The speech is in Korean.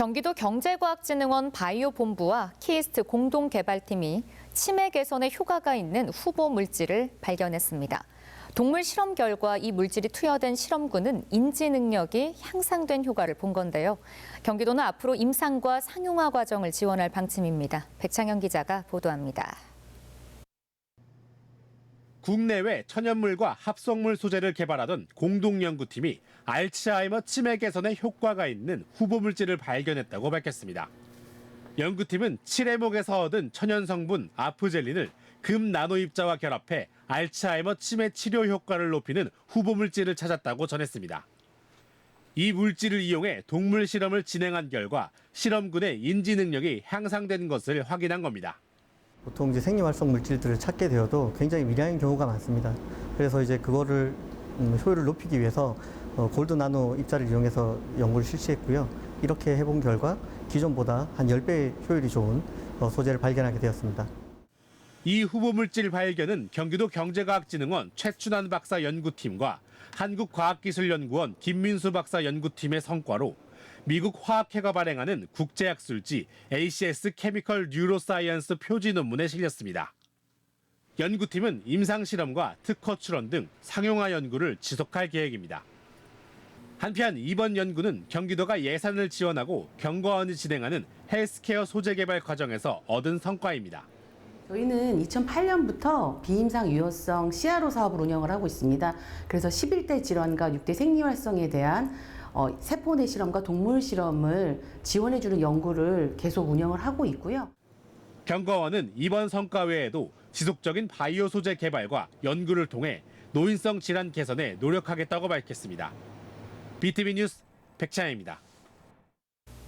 경기도 경제과학진흥원 바이오본부와 키이스트 공동개발팀이 치매 개선에 효과가 있는 후보 물질을 발견했습니다. 동물 실험 결과 이 물질이 투여된 실험군은 인지 능력이 향상된 효과를 본 건데요. 경기도는 앞으로 임상과 상용화 과정을 지원할 방침입니다. 백창현 기자가 보도합니다. 국내외 천연물과 합성물 소재를 개발하던 공동연구팀이 알츠하이머 치매 개선에 효과가 있는 후보 물질을 발견했다고 밝혔습니다. 연구팀은 칠해목에서 얻은 천연 성분 아프젤린을 금 나노 입자와 결합해 알츠하이머 치매 치료 효과를 높이는 후보 물질을 찾았다고 전했습니다. 이 물질을 이용해 동물 실험을 진행한 결과 실험군의 인지 능력이 향상된 것을 확인한 겁니다. 보통 이제 생리활성 물질들을 찾게 되어도 굉장히 미량인 경우가 많습니다. 그래서 이제 그거를 음, 효율을 높이기 위해서 어, 골드 나노 입자를 이용해서 연구를 실시했고요. 이렇게 해본 결과 기존보다 한 10배 효율이 좋은 어, 소재를 발견하게 되었습니다. 이 후보 물질 발견은 경기도 경제과학진흥원 최춘환 박사 연구팀과 한국과학기술연구원 김민수 박사 연구팀의 성과로 미국 화학회가 발행하는 국제학술지 ACS 케미컬 뉴로사이언스 표지 논문에 실렸습니다. 연구팀은 임상실험과 특허 출원 등 상용화 연구를 지속할 계획입니다. 한편 이번 연구는 경기도가 예산을 지원하고 경과원이 진행하는 헬스케어 소재 개발 과정에서 얻은 성과입니다. 저희는 2008년부터 비임상 유효성 CRO 사업을 운영을 하고 있습니다. 그래서 11대 질환과 6대 생리활성에 대한 어, 세포내 실험과 동물 실험을 지원해주는 연구를 계속 운영을 하고 있고요. 경과원은 이번 성과 외에도 지속적인 바이오 소재 개발과 연구를 통해 노인성 질환 개선에 노력하겠다고 밝혔습니다. BTV 뉴스 백찬입니다.